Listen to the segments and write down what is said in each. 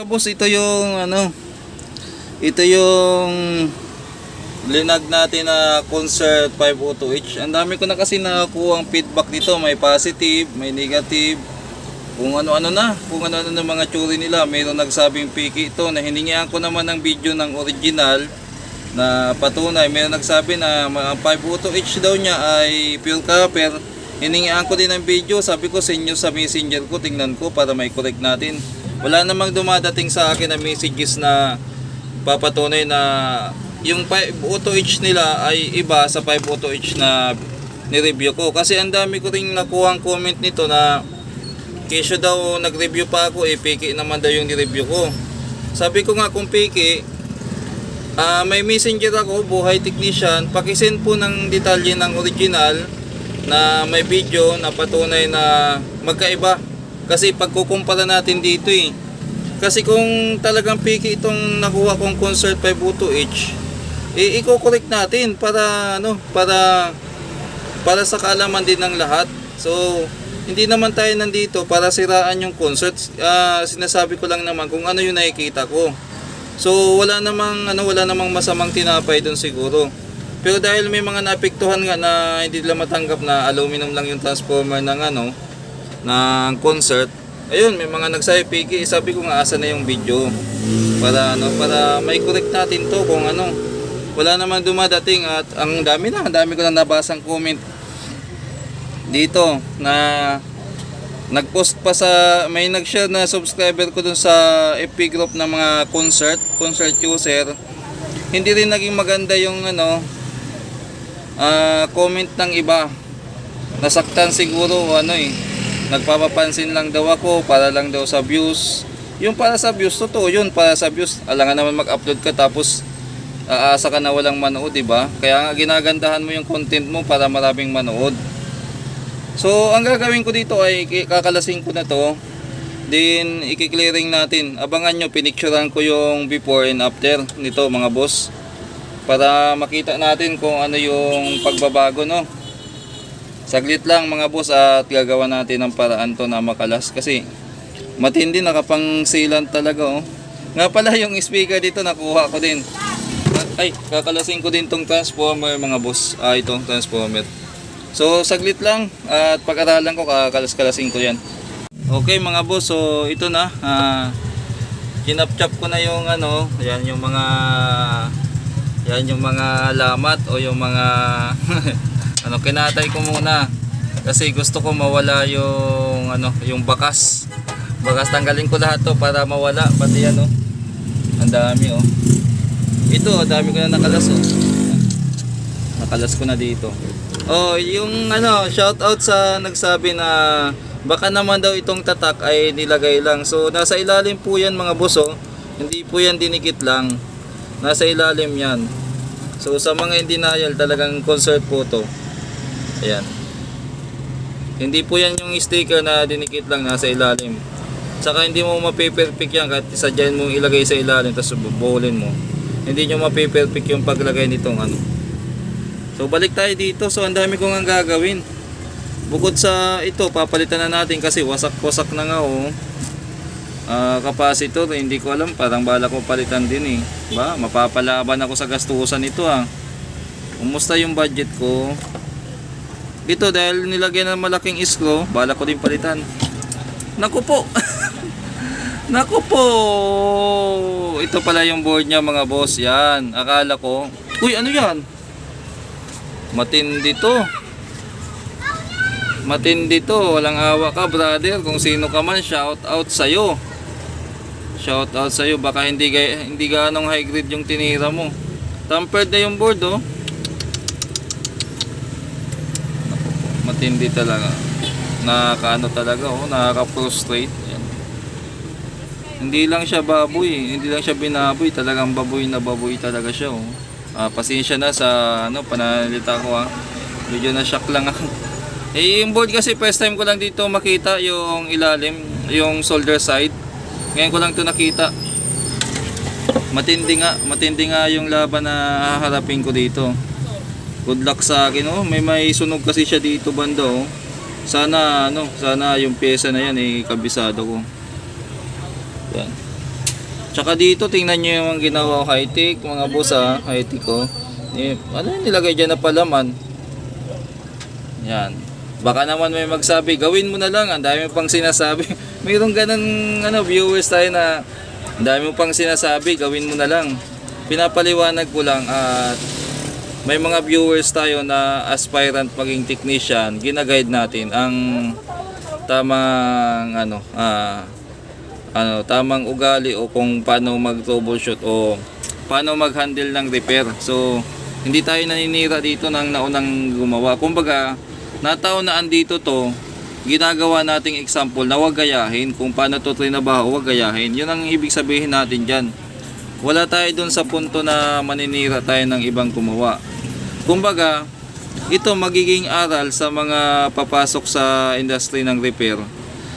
Mga boss, ito yung ano, ito yung linag natin na concert 502H. Ang dami ko na kasi nakuha ang feedback dito. May positive, may negative. Kung ano-ano na, kung ano-ano na mga tsuri nila. Mayroon nagsabing piki ito na hiningihan ko naman ng video ng original na patunay. Mayroon nagsabi na ang 502H daw niya ay pure copper. Hiningihan ko din ng video. Sabi ko sa inyo sa messenger ko, tingnan ko para may correct natin. Wala namang dumadating sa akin na messages na papatunay na yung 502H nila ay iba sa 502H na ni-review ko. Kasi ang dami ko rin nakuha ang comment nito na kesyo daw nag-review pa ako, eh piki naman daw yung ni-review ko. Sabi ko nga kung piki, ah may messenger ako, buhay technician, pakisend po ng detalye ng original na may video na patunay na magkaiba. Kasi pagkukumpara natin dito eh. Kasi kung talagang piki itong nakuha kong concert 502H, eh, i-correct natin para ano, para para sa kaalaman din ng lahat. So, hindi naman tayo nandito para siraan yung concert. Ah, sinasabi ko lang naman kung ano yung nakikita ko. So, wala namang ano, wala namang masamang tinapay doon siguro. Pero dahil may mga naapektuhan nga na hindi nila matanggap na aluminum lang yung transformer ng ano, ng concert. Ayun, may mga nagsabi piki, sabi ko nga asa na yung video para ano, para may correct natin to kung ano. Wala naman dumadating at ang dami na, ang dami ko na nabasang comment dito na nagpost pa sa may nag-share na subscriber ko dun sa FB group ng mga concert, concert user. Hindi rin naging maganda yung ano ah, comment ng iba. Nasaktan siguro ano eh. Nagpapapansin lang daw ako para lang daw sa views. Yung para sa views, totoo yun, para sa views. Alangan naman mag-upload ka tapos aasa ka na walang manood, di ba? Kaya ginagandahan mo yung content mo para maraming manood. So, ang gagawin ko dito ay ki- kakalasin ko na to. Then, i-clearing natin. Abangan nyo, pinicturean ko yung before and after nito mga boss. Para makita natin kung ano yung pagbabago, no? Saglit lang mga boss at gagawa natin ng paraan to na makalas. Kasi, matindi nakapang sealant talaga, oh. Nga pala yung speaker dito nakuha ko din. Ay, kakalasin ko din tong transformer mga boss. Ah, itong transformer. So, saglit lang at pag-aralan ko, kakalas-kalasin ko yan. Okay mga boss, so ito na. Ah, kinapchap ko na yung ano, yan yung mga yan yung mga lamat o yung mga ano kinatay ko muna kasi gusto ko mawala yung ano yung bakas bakas tanggalin ko lahat to para mawala pati ano ang dami oh ito ang dami ko na nakalas oh nakalas ko na dito Oh, yung ano, shout out sa nagsabi na baka naman daw itong tatak ay nilagay lang. So, nasa ilalim po yan mga boss, oh. Hindi po yan dinikit lang. Nasa ilalim yan. So, sa mga in denial, talagang concert po to. Ayan. Hindi po yan yung sticker na dinikit lang nasa ilalim. Saka hindi mo mapiperfect yan kahit isadyan mo ilagay sa ilalim tapos bubuholin mo. Hindi nyo mapiperfect yung paglagay nitong ano. So balik tayo dito. So ang dami kong ang gagawin. Bukod sa ito, papalitan na natin kasi wasak-wasak na nga oh. Ah, capacitor, hindi ko alam, parang bala ko palitan din eh. Ba, mapapalaban ako sa gastusan nito ah. Kumusta yung budget ko? Ito dahil nilagyan ng malaking screw, bala ko din palitan. Naku po. Naku po. Ito pala yung board niya mga boss. Yan. Akala ko. Uy, ano yan? Matindi to. Matindi to. Walang awa ka, brother. Kung sino ka man, shout out sa'yo. Shout out sa'yo. Baka hindi, hindi ganong high grade yung tinira mo. Tampered na yung board, oh. Naku po, Matindi talaga. Nakakaano talaga, oh. Nakaka-frustrate. Hindi lang siya baboy. Hindi lang siya binaboy. Talagang baboy na baboy talaga siya, oh. Ah, pasensya na sa ano pananalita ko ah. Medyo na shock lang ako. Eh, yung board kasi first time ko lang dito makita yung ilalim, yung solder side. Ngayon ko lang to nakita. Matindi nga, matindi nga yung laban na haharapin ko dito. Good luck sa akin oh. May may sunog kasi siya dito banda oh. Sana ano, sana yung pyesa na yan eh kabisado ko. Yan. Tsaka dito, tingnan nyo yung ginawa ko high-tech, mga boss ha, high-tech ko. Eh, ano yung nilagay dyan na palaman? Yan. Baka naman may magsabi, gawin mo na lang, ang dami pang sinasabi. Mayroong ganun ano, viewers tayo na ang dami pang sinasabi, gawin mo na lang. Pinapaliwanag ko lang at may mga viewers tayo na aspirant maging technician, ginaguide natin ang tamang ano, ah, ano, tamang ugali o kung paano mag-troubleshoot o paano mag-handle ng repair. So, hindi tayo naninira dito ng naunang gumawa. Kumbaga, nataunaan dito to, ginagawa nating example na wag gayahin kung paano to trinabaho, wag gayahin. Yun ang ibig sabihin natin dyan. Wala tayo dun sa punto na maninira tayo ng ibang gumawa. Kumbaga, ito magiging aral sa mga papasok sa industry ng repair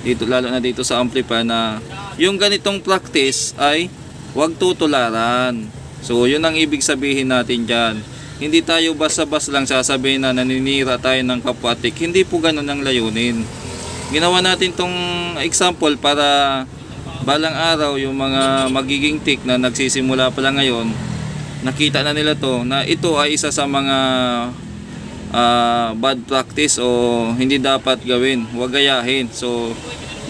dito lalo na dito sa amplifier na yung ganitong practice ay wag tutularan. So yun ang ibig sabihin natin diyan. Hindi tayo basta-basta lang sasabihin na naninira tayo ng kapwatik. Hindi po ganun ang layunin. Ginawa natin tong example para balang araw yung mga magiging tik na nagsisimula pa lang ngayon nakita na nila to na ito ay isa sa mga ah, bad practice o hindi dapat gawin, huwag gayahin. So,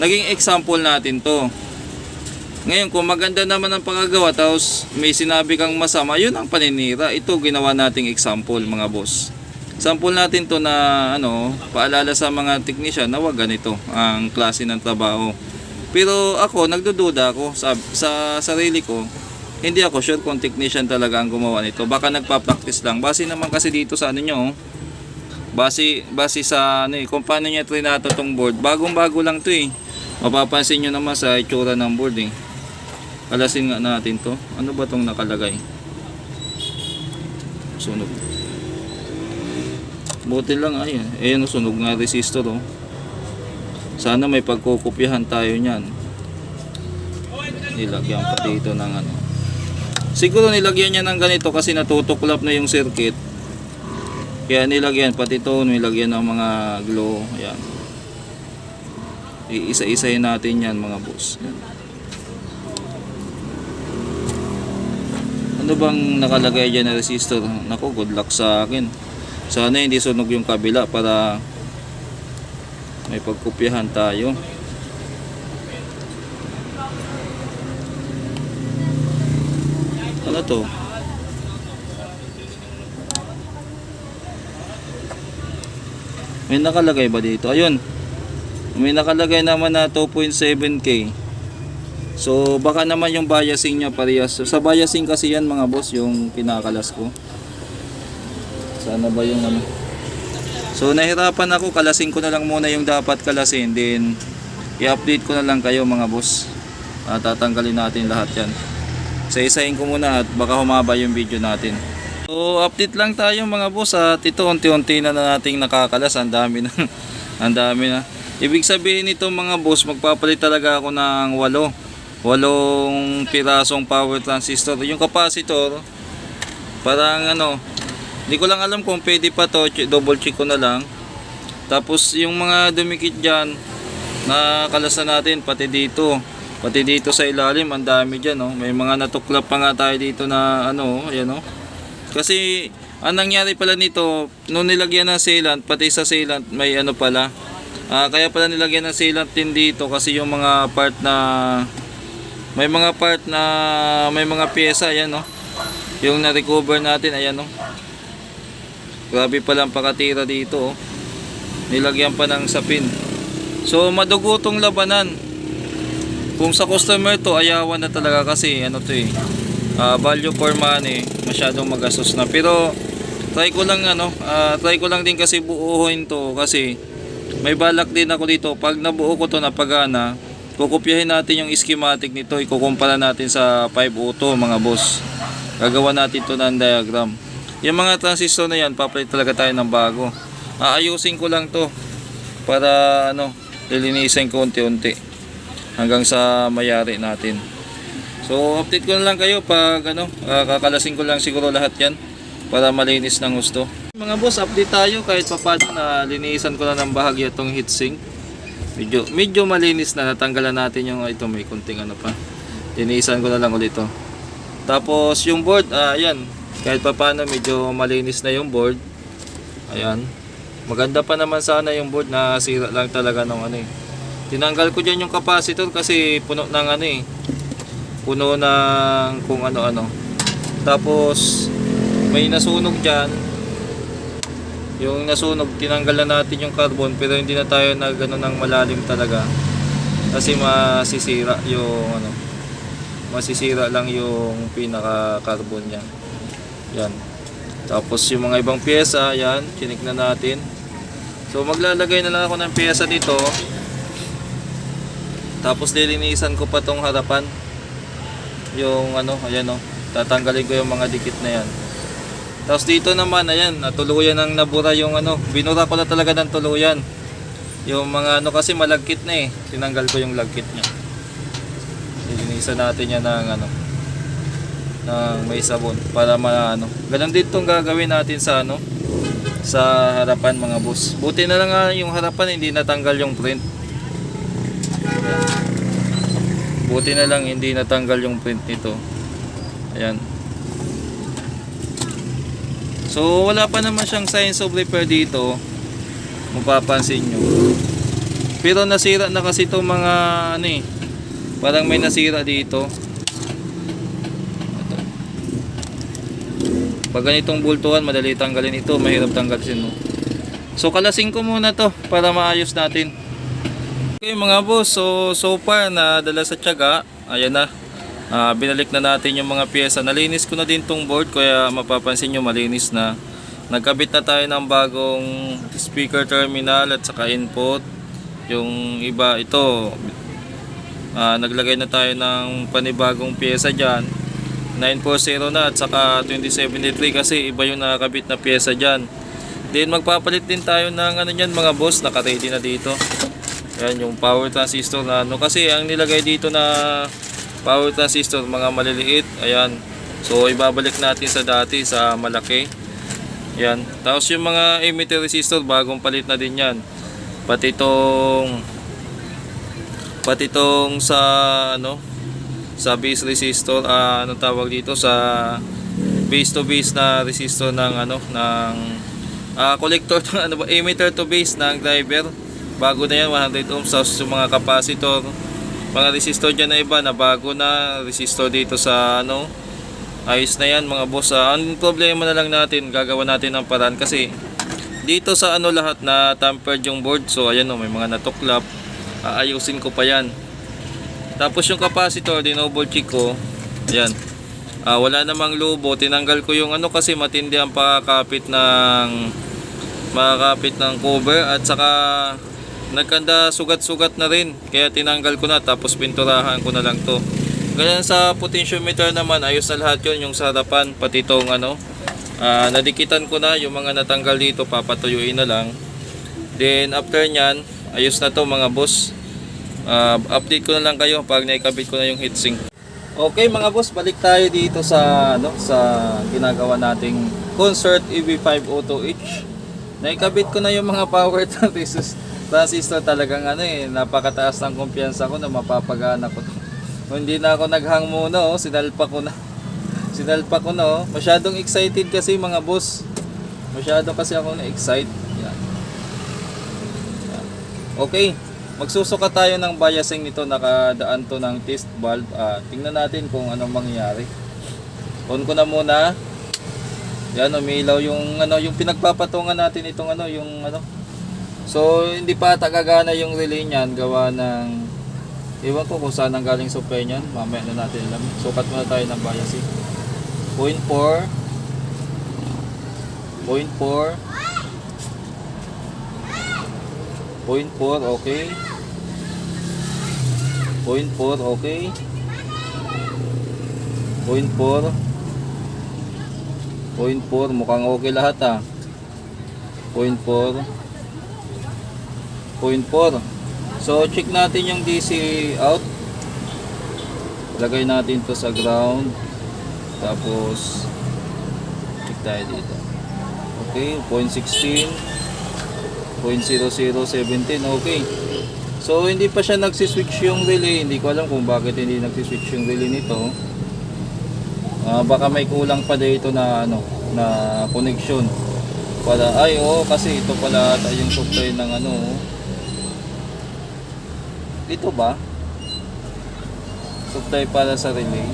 naging example natin to. Ngayon, kung maganda naman ang pagkagawa, tapos may sinabi kang masama, yun ang paninira. Ito ginawa nating example, mga boss. Sample natin to na ano, paalala sa mga technician na wag ganito ang klase ng trabaho. Pero ako, nagdududa ako sa, sa sarili ko. Hindi ako sure kung technician talaga ang gumawa nito. Baka nagpa-practice lang. Base naman kasi dito sa ano nyo, oh. Base, base sa ano eh, kung paano niya trinato tong board. Bagong-bago lang to eh. Mapapansin nyo naman sa itsura ng board eh. Alasin nga natin to. Ano ba tong nakalagay? Sunog. Buti lang ay. Ayan oh, sunog nga resistor oh. Sana may pagkukopyahan tayo niyan. Nilagyan pa dito ng ano. Siguro nilagyan niya ng ganito kasi natutuklap na yung circuit. Kaya nilagyan pati ito nilagyan ng mga glow. Ayan. Iisa-isayin natin yan mga boss. Yan. Ano bang nakalagay dyan na resistor? Nako, good luck sa akin. Sana hindi sunog yung kabila para may pagkopyahan tayo. Ano to? May nakalagay ba dito? Ayun. May nakalagay naman na 2.7k. So baka naman yung biasing niya parehas. Sa biasing kasi yan mga boss yung kinakalas ko. Sana ba yung ano? So nahirapan ako kalasin ko na lang muna yung dapat kalasin then i-update ko na lang kayo mga boss. At tatanggalin natin lahat yan. Sa isahin ko muna at baka humaba yung video natin. So update lang tayo mga boss at ito unti-unti na, na nating nakakalas. Ang dami na. ang dami na. Ibig sabihin nito mga boss magpapalit talaga ako ng walo. Walong pirasong power transistor. Yung capacitor parang ano hindi ko lang alam kung pwede pa to, double check ko na lang. Tapos yung mga dumikit dyan, nakalasan natin pati dito. Pati dito sa ilalim, ang dami dyan. Oh. May mga natuklap pa nga tayo dito na ano, ayan oh. Kasi ang nangyari pala nito, nung nilagyan ng sealant, pati sa sealant may ano pala. Ah, kaya pala nilagyan ng sealant din dito kasi yung mga part na may mga part na may mga pyesa, ayan oh. Yung na-recover natin, ayan oh. Grabe palang pakatira dito oh. Nilagyan pa ng sapin. So madugo tong labanan. Kung sa customer to, ayawan na talaga kasi ano to eh. ah, value for money, masyadong magastos na. Pero try ko lang ano, ah, try ko lang din kasi buuhin to kasi may balak din ako dito. Pag nabuo ko to na pagana, kukopyahin natin yung schematic nito, ikukumpara natin sa 502 mga boss. Gagawa natin to ng diagram. Yung mga transistor na yan, papalit talaga tayo ng bago. Aayusin ko lang to para ano, lilinisin ko unti-unti hanggang sa mayari natin. So, update ko na lang kayo pag ano, ah, kakalasin ko lang siguro lahat yan para malinis ng gusto. Mga boss, update tayo kahit papaano na linisan ko na ng bahagya itong heatsink. Medyo, medyo malinis na natanggalan natin yung ito may kunting ano pa. Linisan ko na lang ulit to. Tapos yung board, ah, ayan. Kahit pa paano medyo malinis na yung board. Ayan. Maganda pa naman sana yung board na sira lang talaga ng ano eh. Tinanggal ko dyan yung capacitor kasi puno ng ano eh. Puno ng kung ano-ano. Tapos may nasunog dyan. Yung nasunog, tinanggal na natin yung carbon pero hindi na tayo nag ano, ng malalim talaga. Kasi masisira yung ano, masisira lang yung pinaka carbon niya. Yan. Tapos yung mga ibang pyesa, yan, chinik na natin. So maglalagay na lang ako ng pyesa dito. Tapos lilinisan ko pa tong harapan. Yung ano, ayan o. Tatanggalin ko yung mga dikit na yan. Tapos dito naman, ayan, natuluyan ng nabura yung ano. Binura ko na talaga ng tuluyan. Yung mga ano kasi malagkit na eh. Tinanggal ko yung lagkit niya. Lilinisan natin yan ng ano ng may sabon para ma ano. Ganun din tong gagawin natin sa ano sa harapan mga boss. Buti na lang nga yung harapan hindi natanggal yung print. Buti na lang hindi natanggal yung print nito. Ayan. So wala pa naman siyang signs of repair dito. Mapapansin nyo. Pero nasira na kasi itong mga ano eh. Parang may nasira dito. Ito. Pag ganitong bultuhan, madali tanggalin ito. Mahirap tanggalin mo. So kalasin ko muna to para maayos natin. Okay mga boss, so so far na dala sa tiyaga, ayan na. Ah, binalik na natin yung mga pyesa. Nalinis ko na din tong board kaya mapapansin nyo malinis na. Nagkabit na tayo ng bagong speaker terminal at saka input. Yung iba ito, ah, naglagay na tayo ng panibagong pyesa dyan. 940 na at saka 2073 kasi iba yung nakakabit na pyesa dyan. Then magpapalit din tayo ng ano yan mga boss, naka-ready na dito. Yan yung power transistor na ano kasi ang nilagay dito na power transistor mga maliliit. Ayan. So ibabalik natin sa dati sa malaki. Yan. Tapos yung mga emitter resistor bagong palit na din yan. Pati itong pati itong sa ano sa base resistor ah, ano tawag dito sa base to base na resistor ng ano ng ah, collector to, ano ba emitter to base ng driver bago na yan 100 ohms. Tapos yung mga capacitor mga resistor dyan na iba na bago na resistor dito sa ano ayos na yan mga boss. Ah, ang problema na lang natin gagawa natin ng paraan. Kasi dito sa ano lahat na tampered yung board. So ayan o may mga natuklap. Aayusin ko pa yan. Tapos yung capacitor dinoble check ko. Ayan. Ah, wala namang lobo. Tinanggal ko yung ano kasi matindi ang pakakapit ng makakapit ng cover. At saka nagkanda sugat-sugat na rin. Kaya tinanggal ko na tapos pinturahan ko na lang to. Ganyan sa potentiometer naman ayos na lahat yun yung sa harapan pati tong ano. Ah, nadikitan ko na yung mga natanggal dito papatuyuin na lang. Then after nyan ayos na to mga boss. Ah, update ko na lang kayo pag naikabit ko na yung heatsink. Okay mga boss, balik tayo dito sa ano sa ginagawa nating Concert E EV502H. Naikabit ko na yung mga power transistors. Transistor talagang ano eh, napakataas ng kumpiyansa ko na mapapagana ko hindi na ako naghang muna oh, sinalpa ko na. Sinalpa ko na oh. Masyadong excited kasi mga boss. Masyado kasi ako na-excite. Yan. Yan. Okay. Magsusuka tayo ng biasing nito nakadaan to ng test valve. Ah, tingnan natin kung anong mangyayari. On ko na muna. Yan umilaw yung ano yung pinagpapatungan natin itong ano yung ano. So hindi pa tagagana yung relay niyan gawa ng Iwan ko kung saan ang galing supply niyan. Mamaya na natin alam. Sukat muna tayo ng biasing. 0.4 0.4 0.4 okay. 0.4 okay. 0.4 0.4 mukhang okay lahat ah. 0.4 0.4 so check natin yung DC out lagay natin to sa ground tapos check tayo dito okay 0.16 0.0017 okay so hindi pa siya nagsiswitch yung relay. Hindi ko alam kung bakit hindi nagsiswitch yung relay nito. Ah, baka may kulang pa dito na ano na connection. Pala ay oo kasi ito pala yung supply ng ano. Dito ba? Supply para sa relay.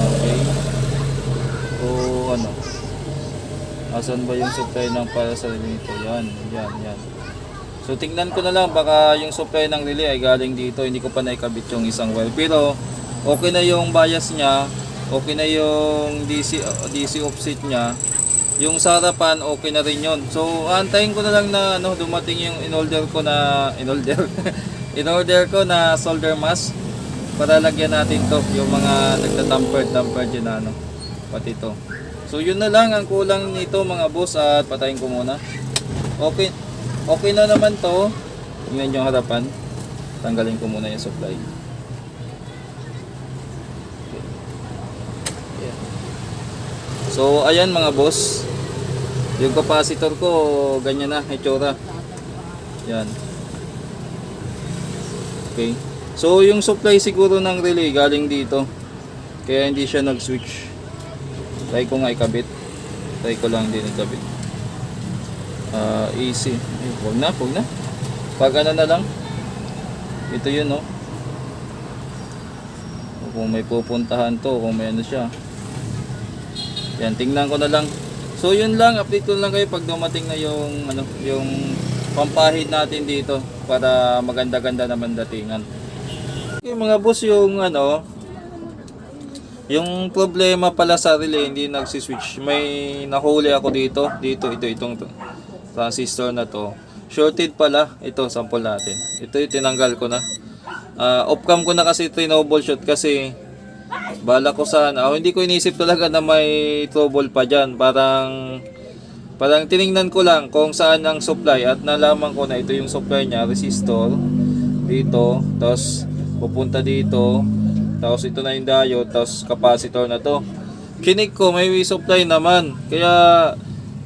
Okay. O ano? Asan ba yung supply ng para sa relay nito? Yan, yan, yan. So tingnan ko na lang baka yung supply ng relay ay galing dito. Hindi ko pa naikabit yung isang wire. Pero okay na yung bias niya. Okay na yung DC DC offset niya. Yung sa harapan okay na rin yon. So antayin ko na lang na ano dumating yung in-order ko na in-order. in-order ko na solder mask para lagyan natin to yung mga nagtatampered tampered yun na ano pati to. So yun na lang ang kulang nito mga boss at patayin ko muna. Okay. Okay na naman to. Tingnan yung harapan. Tanggalin ko muna yung supply. Ayan. So ayan mga boss. Yung capacitor ko ganyan na itsura. Yan. Okay. So yung supply siguro ng relay galing dito. Kaya hindi siya nag-switch. Try ko nga ikabit. Try ko lang din ikabit. Ah, easy. Ay, wag na, wag na. Pag ano na lang. Ito yun, no. Kung may pupuntahan to, kung may ano siya. Yan, tingnan ko na lang. So yun lang, update ko lang kayo pag dumating na yung ano, yung pampahid natin dito para maganda-ganda naman datingan. Okay, mga boss, yung ano, yung problema pala sa relay hindi nagsiswitch. May nahuli ako dito, dito ito itong to, transistor na to. Shorted pala, ito sample natin. Ito yung tinanggal ko na. Ah, off-cam ko na kasi trouble shoot kasi bala ko sana. Oh, hindi ko inisip talaga na may trouble pa diyan. Parang parang tiningnan ko lang kung saan ang supply at nalaman ko na ito yung supply niya, resistor dito, tapos pupunta dito, tapos ito na yung diode, tapos capacitor na to. Chinik ko, may supply naman. Kaya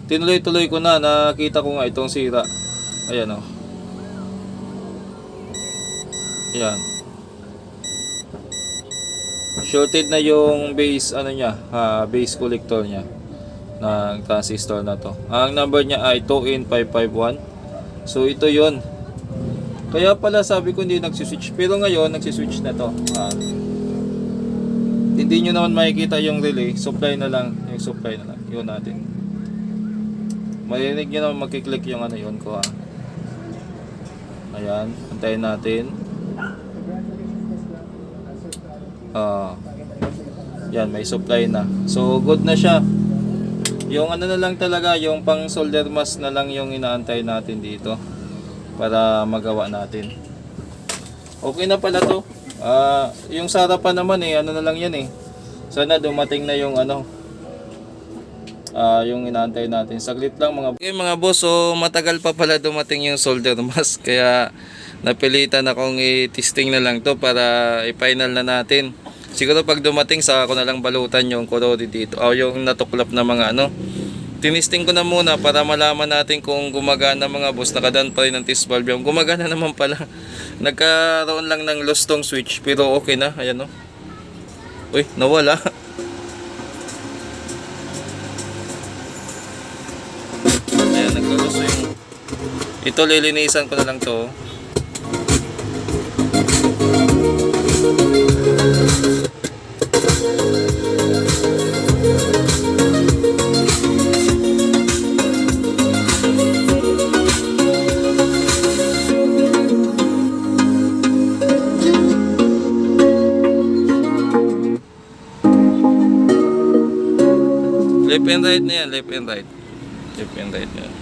tinuloy-tuloy ko na, nakita ko nga itong sira. Ayan o. Ayan. Shorted na yung base ano niya, ah, base collector niya ng transistor na to. Ang number niya ay 2N551. So ito 'yon. Kaya pala sabi ko hindi nagsiswitch. Pero ngayon nagsiswitch na to. Ah, hindi nyo naman makikita yung relay. Supply na lang. Yung supply na lang. Yun natin. Marinig nyo naman magkiklik yung ano yun ko ha. Ayan. Antayin natin. Ah. yan, may supply na. So, good na siya. Yung ano na lang talaga, yung pang solder mask na lang yung inaantay natin dito para magawa natin. Okay na pala to. Ah, yung sa harapan naman eh, ano na lang yan eh. Sana dumating na yung ano, ah yung inaantay natin. Saglit lang mga Okay mga boss, so matagal pa pala dumating yung solder mask kaya napilitan akong i-testing na lang to para i-final na natin. Siguro pag dumating sa ako na lang balutan yung corroded dito o yung natuklap na mga ano. Tinisting ko na muna para malaman natin kung gumagana mga boss. Nakadan pa rin ng test valve yung gumagana naman pala. Nagkaroon lang ng lost tong switch pero okay na. Ayan o. Uy, nawala. Ayan, nagkaroon yung... Ito lilinisan ko na lang to. And right na yan, left and right. Left and right na yan.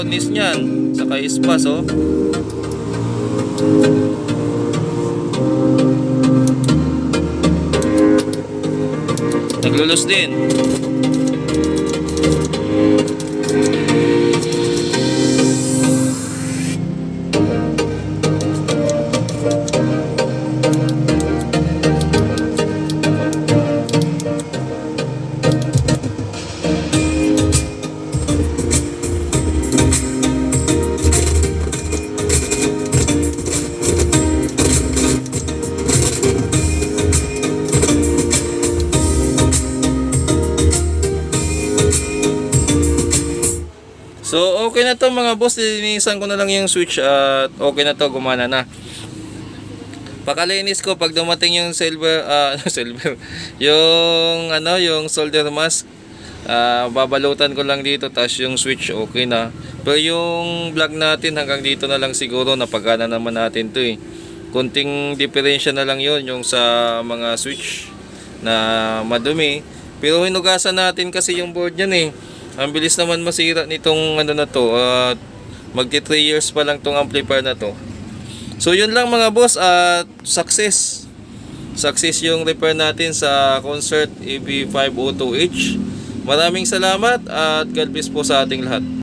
brownies niyan. Saka ispas oh. Naglulos din. Na to mga boss. Linisan ko na lang yung switch at okay na to. Gumana na. Pakalinis ko pag dumating yung silver, ah, silver, yung ano, yung solder mask. ah, babalutan ko lang dito tapos yung switch okay na. Pero yung vlog natin hanggang dito na lang siguro napagana naman natin to eh. Kunting diferensya na lang yon yung sa mga switch na madumi. Pero hinugasan natin kasi yung board yan eh. Ang bilis naman masira nitong ano na to. At magti 3 years pa lang tong amplifier na to. So yun lang mga boss at success. Success yung repair natin sa Concert EB502H. Maraming salamat at God bless po sa ating lahat.